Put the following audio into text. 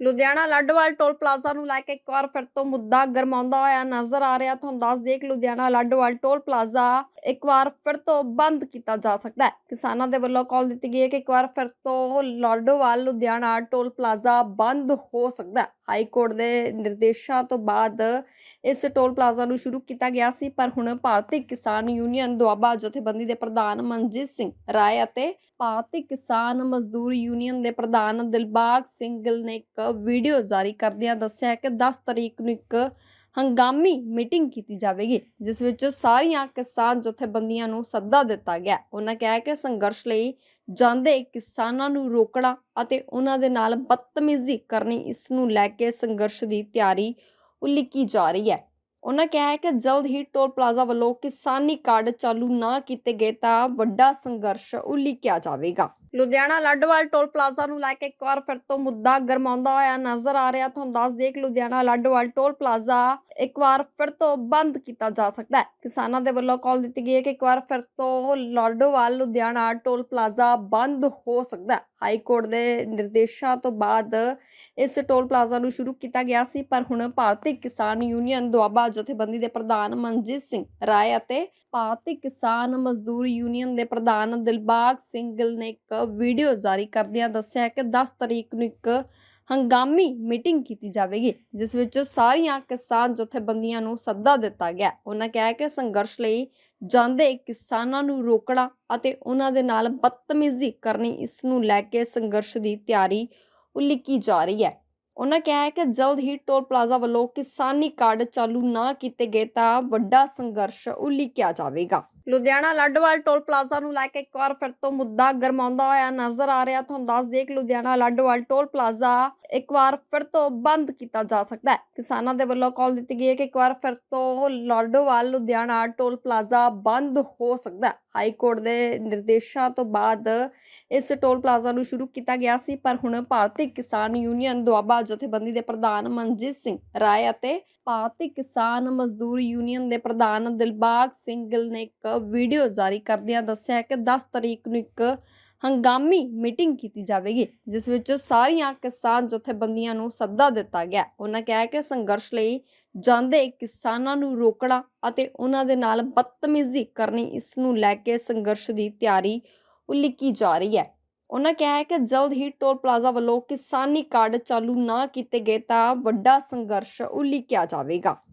Ludhiana Ladhowal toll plaza ਨੂੰ ਲੈ ਕੇ ਇੱਕ ਵਾਰ ਫਿਰ ਤੋਂ ਮੁੱਦਾ ਗਰਮਾਉਂਦਾ ਹੋਇਆ ਨਜ਼ਰ ਆ ਰਿਹਾ। ਤੁਹਾਨੂੰ ਦੱਸ ਦੇਖ ਲੁਧਿਆਣਾ ਲੱਡਵਾਲ ਟੋਲ ਪਲਾਜ਼ਾ ਇੱਕ ਵਾਰ ਫਿਰ ਤੋਂ ਬੰਦ ਕੀਤਾ ਜਾ ਸਕਦਾ ਹੈ। ਕਿਸਾਨਾਂ ਦੇ ਵੱਲੋਂ ਕਾਲ ਦਿੱਤੀ ਗਈ ਹੈ ਕਿ ਇੱਕ ਵਾਰ ਫਿਰ ਤੋਂ ਲੱਡਵਾਲ ਲੁਧਿਆਣਾ ਟੋਲ ਪਲਾਜ਼ਾ ਬੰਦ ਹੋ ਸਕਦਾ ਹੈ। ਹਾਈ ਕੋਰਟ ਦੇ ਨਿਰਦੇਸ਼ਾਂ ਤੋਂ ਬਾਅਦ ਇਸ ਟੋਲ ਪਲਾਜ਼ਾ ਨੂੰ ਸ਼ੁਰੂ ਕੀਤਾ ਗਿਆ ਸੀ, ਪਰ ਹੁਣ ਭਾਰਤੀ ਕਿਸਾਨ ਯੂਨੀਅਨ ਦੁਆਬਾ ਜਥੇਬੰਦੀ ਦੇ ਪ੍ਰਧਾਨ ਮਨਜੀਤ ਸਿੰਘ ਰਾਏ ਅਤੇ ਭਾਰਤੀ ਕਿਸਾਨ ਮਜ਼ਦੂਰ ਯੂਨੀਅਨ ਦੇ ਪ੍ਰਧਾਨ ਦਿਲਬਾਗ ਸਿੰਘ ਗਿੱਲ ਨੇ ਇੱਕ ਵੀਡੀਓ ਜਾਰੀ ਕਰਦਿਆਂ ਦੱਸਿਆ ਕਿ 10 ਤਰੀਕ ਨੂੰ ਇੱਕ ਹੰਗਾਮੀ ਮੀਟਿੰਗ ਕੀਤੀ ਜਾਵੇਗੀ, ਜਿਸ ਵਿੱਚ ਸਾਰੀਆਂ ਕਿਸਾਨ ਜਥੇਬੰਦੀਆਂ ਨੂੰ ਸੱਦਾ ਦਿੱਤਾ ਗਿਆ। ਉਹਨਾਂ ਕਿਹਾ ਕਿ ਸੰਘਰਸ਼ ਲਈ ਜਾਂਦੇ ਕਿਸਾਨਾਂ ਨੂੰ ਰੋਕਣਾ ਅਤੇ ਉਹਨਾਂ ਦੇ ਨਾਲ ਬਦਤਮੀਜ਼ੀ ਕਰਨੀ, ਇਸ ਨੂੰ ਲੈ ਕੇ ਸੰਘਰਸ਼ ਦੀ ਤਿਆਰੀ ਉਲੀਕੀ ਜਾ ਰਹੀ ਹੈ। ਉਹਨਾਂ ਕਿਹਾ ਹੈ ਕਿ ਜਲਦ ਹੀ ਟੋਲ ਪਲਾਜ਼ਾ ਵੱਲੋਂ ਕਿਸਾਨੀ ਕਾਰਡ ਚਾਲੂ ਨਾ ਕੀਤੇ ਗਏ ਤਾਂ ਵੱਡਾ ਸੰਘਰਸ਼ ਉਲੀਕਿਆ ਜਾਵੇਗਾ। ਲੁਧਿਆਣਾ ਲੱਡਵਾਲ ਟੋਲ ਪਲਾਜ਼ਾ ਨੂੰ ਲੈ ਕੇ ਇੱਕ ਵਾਰ ਫਿਰ ਤੋਂ ਮੁੱਦਾ ਗਰਮਾਉਂਦਾ ਹੋਇਆ ਨਜ਼ਰ ਆ ਰਿਹਾ। ਤੁਹਾਨੂੰ ਦੱਸ ਦੇਖ ਲੁਧਿਆਣਾ ਲੱਡਵਾਲ ਟੋਲ ਪਲਾਜ਼ਾ ਇੱਕ ਵਾਰ ਫਿਰ ਤੋਂ ਬੰਦ ਕੀਤਾ ਜਾ ਸਕਦਾ ਹੈ। ਕਿਸਾਨਾਂ ਦੇ ਵੱਲੋਂ ਕਾਲ ਦਿੱਤੀ ਗਈ ਹੈ ਕਿ ਇੱਕ ਵਾਰ ਫਿਰ ਤੋਂ ਲੱਡਵਾਲ ਲੁਧਿਆਣਾ ਟੋਲ ਪਲਾਜ਼ਾ ਬੰਦ ਹੋ ਸਕਦਾ ਹੈ। ਹਾਈ ਕੋਰਟ ਦੇ ਨਿਰਦੇਸ਼ਾਂ ਤੋਂ ਬਾਅਦ ਇਸ ਟੋਲ ਪਲਾਜ਼ਾ ਨੂੰ ਸ਼ੁਰੂ ਕੀਤਾ ਗਿਆ ਸੀ, ਪਰ ਹੁਣ ਭਾਰਤੀ ਕਿਸਾਨ ਯੂਨੀਅਨ ਦੁਆਬਾ ਜਥੇਬੰਦੀ ਦੇ ਪ੍ਰਧਾਨ ਮਨਜੀਤ ਸਿੰਘ ਰਾਏ ਅਤੇ ਭਾਰਤੀ ਕਿਸਾਨ ਮਜ਼ਦੂਰ ਯੂਨੀਅਨ ਦੇ ਪ੍ਰਧਾਨ ਦਿਲਬਾਗ ਸਿੰਘ ਗਿੱਲ ਨੇ ਇੱਕ ਵੀਡੀਓ ਜਾਰੀ ਕਰਦਿਆਂ ਦੱਸਿਆ ਕਿ 10 ਤਰੀਕ ਨੂੰ ਇੱਕ ਹੰਗਾਮੀ ਮੀਟਿੰਗ ਕੀਤੀ ਜਾਵੇਗੀ, ਜਿਸ ਵਿੱਚ ਸਾਰੀਆਂ ਕਿਸਾਨ ਜਥੇਬੰਦੀਆਂ ਨੂੰ ਸੱਦਾ ਦਿੱਤਾ ਗਿਆ। ਉਹਨਾਂ ਕਿਹਾ ਕਿ ਸੰਘਰਸ਼ ਲਈ ਜਾਂਦੇ ਕਿਸਾਨਾਂ ਨੂੰ ਰੋਕਣਾ ਅਤੇ ਉਹਨਾਂ ਦੇ ਨਾਲ ਬਦਤਮੀਜ਼ੀ ਕਰਨੀ ਇਸ ਨੂੰ ਲੈ ਕੇ ਸੰਘਰਸ਼ ਦੀ ਤਿਆਰੀ ਉਲੀਕੀ ਜਾ ਰਹੀ ਹੈ। ਉਹਨਾਂ ਕਿਹਾ ਹੈ ਕਿ ਜਲਦ ਹੀ ਟੋਲ ਪਲਾਜ਼ਾ ਵੱਲੋਂ ਕਿਸਾਨੀ ਕਾਰਡ ਚਾਲੂ ਨਾ ਕੀਤੇ ਗਏ ਤਾਂ ਵੱਡਾ ਸੰਘਰਸ਼ ਉਲੀਕਿਆ ਜਾਵੇਗਾ। ਲੁਧਿਆਣਾ ਲੱਡਵਾਲ ਟੋਲ ਪਲਾਜ਼ਾ ਨੂੰ ਲੈ ਕੇ ਇੱਕ ਵਾਰ ਫਿਰ ਤੋਂ ਮੁੱਦਾ ਗਰਮਾਉਂਦਾ ਹੋਇਆ ਨਜ਼ਰ ਆ ਰਿਹਾ। ਤੁਹਾਨੂੰ ਦੱਸ ਕਿ ਲੁਧਿਆਣਾ ਲੱਡਵਾਲ ਟੋਲ ਪਲਾਜ਼ਾ ਇੱਕ ਵਾਰ ਫਿਰ ਤੋਂ ਬੰਦ ਕੀਤਾ ਜਾ ਸਕਦਾ ਹੈ। ਕਿਸਾਨਾਂ ਦੇ ਵੱਲੋਂ ਕਾਲ ਦਿੱਤੀ ਗਈ ਹੈ ਕਿ ਇੱਕ ਵਾਰ ਫਿਰ ਤੋਂ ਲੱਡਵਾਲ ਲੁਧਿਆਣਾ ਟੋਲ ਪਲਾਜ਼ਾ ਬੰਦ ਹੋ ਸਕਦਾ ਹੈ। ਹਾਈ ਕੋਰਟ ਦੇ ਨਿਰਦੇਸ਼ਾਂ ਤੋਂ ਬਾਅਦ ਇਸ ਟੋਲ ਪਲਾਜ਼ਾ ਨੂੰ ਸ਼ੁਰੂ ਕੀਤਾ ਗਿਆ ਸੀ, ਪਰ ਹੁਣ ਭਾਰਤੀ ਕਿਸਾਨ ਯੂਨੀਅਨ ਦੁਆਬਾ ਜਥੇਬੰਦੀ ਦੇ ਪ੍ਰਧਾਨ ਮਨਜੀਤ ਸਿੰਘ ਰਾਏ ਅਤੇ ਭਾਰਤੀ ਕਿਸਾਨ ਮਜ਼ਦੂਰ ਯੂਨੀਅਨ ਦੇ ਪ੍ਰਧਾਨ ਦਿਲਬਾਗ ਸਿੰਘ ਗਿੱਲ ਨੇ ਇੱਕ ਵੀਡੀਓ ਜਾਰੀ ਕਰਦਿਆਂ ਦੱਸਿਆ ਕਿ 10 ਤਰੀਕ ਨੂੰ ਇੱਕ ਹੰਗਾਮੀ ਮੀਟਿੰਗ ਕੀਤੀ ਜਾਵੇਗੀ, ਜਿਸ ਵਿੱਚ ਸਾਰੀਆਂ ਕਿਸਾਨ ਜਥੇਬੰਦੀਆਂ ਨੂੰ ਸੱਦਾ ਦਿੱਤਾ ਗਿਆ। ਉਹਨਾਂ ਕਿਹਾ ਕਿ ਸੰਘਰਸ਼ ਲਈ ਜਾਂਦੇ ਕਿਸਾਨਾਂ ਨੂੰ ਰੋਕਣਾ ਅਤੇ ਉਹਨਾਂ ਦੇ ਨਾਲ ਬਦਤਮੀਜ਼ੀ ਕਰਨੀ ਇਸ ਨੂੰ ਲੈ ਕੇ ਸੰਘਰਸ਼ ਦੀ ਤਿਆਰੀ ਉਲੀਕੀ ਜਾ ਰਹੀ ਹੈ। ਉਹਨਾਂ ਕਿਹਾ ਹੈ ਕਿ ਜਲਦ ਹੀ ਟੋਲ ਪਲਾਜ਼ਾ ਵੱਲੋਂ ਕਿਸਾਨੀ ਕਾਰਡ ਚਾਲੂ ਨਾ ਕੀਤੇ ਗਏ ਤਾਂ ਵੱਡਾ ਸੰਘਰਸ਼ ਉਲੀਕਿਆ ਜਾਵੇਗਾ।